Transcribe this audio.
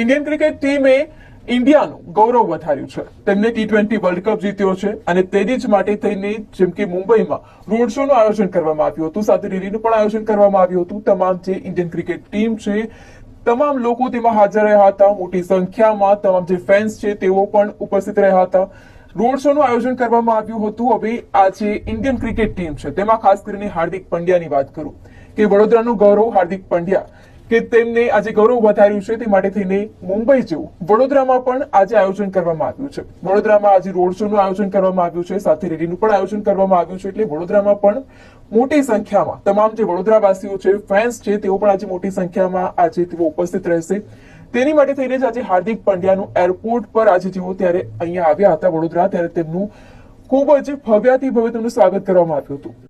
Indian cricket ટીમે ઇન્ડિયાનું ગૌરવ વધાર્યું છે. તેમને ટી ટ્વેન્ટી વર્લ્ડ કપ જીત્યો છે અને તેની જ માટે થઈને જેમ કે મુંબઈમાં રોડ શો નું આયોજન કરવામાં આવ્યું હતું, સાથે રેલીનું પણ આયોજન કરવામાં આવ્યું હતું. તમામ જે ઇન્ડિયન ક્રિકેટ ટીમ છે, તમામ લોકો તેમાં હાજર રહ્યા હતા. મોટી સંખ્યામાં તમામ જે ફેન્સ છે તેઓ પણ ઉપસ્થિત રહ્યા હતા. રોડ શો નું આયોજન કરવામાં આવ્યું હતું. હવે આ જે ઇન્ડિયન ક્રિકેટ ટીમ છે, તેમાં ખાસ કરીને હાર્દિક પંડ્યાની વાત કરું કે વડોદરાનું ગૌરવ, હાર્દિક પંડ્યા કે તેમને આજે ગૌરવ વધાર્યું છે તે માટે થઈને મુંબઈ જેવું. વડોદરામાં પણ આજે આયોજન કરવામાં આવ્યું છે. વડોદરામાં આજે રોડ શો નું આયોજન કરવામાં આવ્યું છે. સાથે રેલીનું પણ આયોજન કરવામાં આવ્યું છે. એટલે વડોદરામાં પણ મોટી સંખ્યામાં તમામ જે વડોદરાવાસીઓ છે ફેન્સ છે, તેઓ પણ આજે મોટી સંખ્યામાં આજે તેઓ ઉપસ્થિત રહેશે. તેની માટે થઈને જ આજે હાર્દિક પંડ્યાનું એરપોર્ટ પર આજે જેઓ ત્યારે અહીંયા આવ્યા હતા વડોદરા, ત્યારે તેમનું ખૂબ જ ભવ્યાથી ભવ્ય તેમનું સ્વાગત કરવામાં આવ્યું હતું.